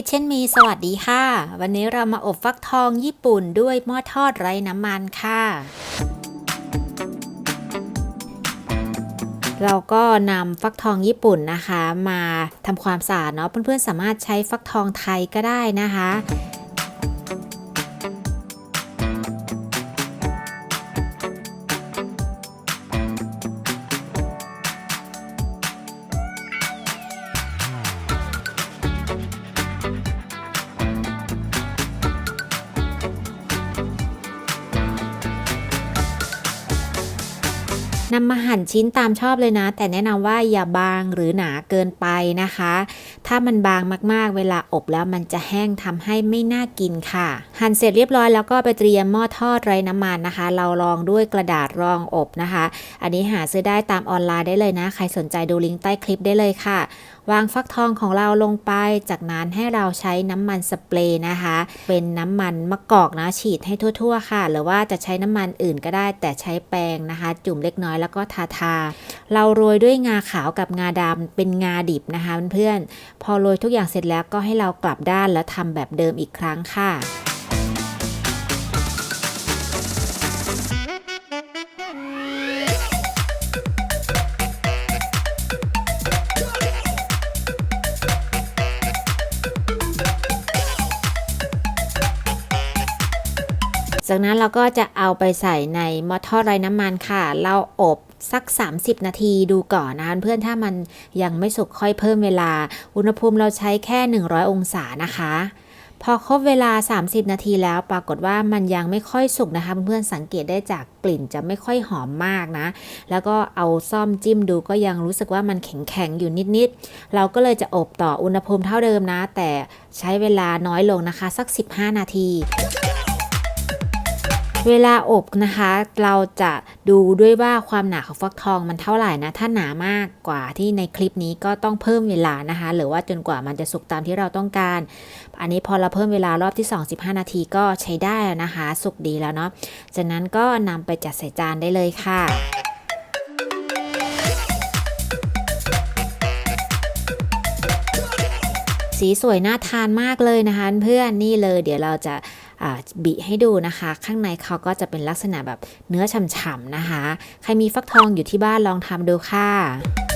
คิดเช่นมีสวัสดีค่ะ วันนี้เรามาอบฟักทองญี่ปุ่นด้วยหม้อทอดไร้น้ำมันค่ะ เราก็นำฟักทองญี่ปุ่นนะคะ มาทำความสะอาดเนาะเพื่อนๆสามารถใช้ฟักทองไทยก็ได้นะคะ นำมาหั่นชิ้นตามชอบเลยนะ แต่แนะนำว่าอย่าบางหรือหนาเกินไปนะคะ ถ้ามันบางมากๆ เวลาอบแล้วมันจะแห้งทำให้ไม่น่ากินค่ะ หั่นเสร็จเรียบร้อยแล้วก็ไปเตรียมหม้อทอดไร้น้ำมันนะคะ เรารองด้วยกระดาษรองอบนะคะ อันนี้หาซื้อได้ตามออนไลน์ได้เลยนะ ใครสนใจดูลิงก์ใต้คลิปได้เลยค่ะ วางฟักทองของเราลงไป จากนั้นให้เราใช้น้ำมันสเปรย์นะคะ เป็นน้ำมันมะกอกนะฉีดให้ทั่ว ๆ ค่ะ หรือว่าจะใช้น้ำมันอื่นก็ได้ แต่ใช้แป้งนะคะ จุ่มเล็กน้อยแล้วก็ทาทา เราโรยด้วยงาขาวกับงาดำเป็นงาดิบนะคะเพื่อนๆพอโรยทุกอย่างเสร็จแล้วก็ให้เรากลับด้านแล้วทำแบบเดิมอีกครั้งค่ะ จากนั้นเราก็จะเอาไปใส่ในหม้อทอดไร้น้ำมันค่ะ เราอบสัก 30 นาทีดูก่อนนะคะเพื่อนถ้ามันยังไม่สุกค่อยเพิ่มเวลา อุณหภูมิเราใช้แค่ 100 องศานะคะ พอครบเวลา 30 นาทีแล้วปรากฏว่ามันยังไม่ค่อยสุกนะคะเพื่อนสังเกตได้จากกลิ่นจะไม่ค่อยหอมมากนะ แล้วก็เอาซ่อมจิ้มดูก็ยังรู้สึกว่ามันแข็งๆอยู่นิดๆ เราก็เลยจะอบต่ออุณหภูมิเท่าเดิมนะ แต่ใช้เวลาน้อยลงนะคะสัก 15 นาที เวลาอบนะคะ เราจะดูด้วยว่าความหนาของฟักทองมันเท่าไหร่นะ ถ้าหนามากกว่าที่ในคลิปนี้ก็ต้องเพิ่มเวลานะคะ หรือว่าจนกว่ามันจะสุกตามที่เราต้องการ อันนี้พอเราเพิ่มเวลารอบที่ 2 15 นาทีก็ใช้ได้แล้วนะคะ สุกดีแล้วเนาะจากนั้นก็นำไปจัดใส่จานได้เลยค่ะ สีสวยน่าทานมากเลยนะคะ เพื่อนนี่เลย เดี๋ยวเราจะบิให้ดูนะคะ ข้างในเขาก็จะเป็นลักษณะแบบเนื้อฉ่ำๆนะคะ ใครมีฟักทองอยู่ที่บ้านลองทำดูค่ะ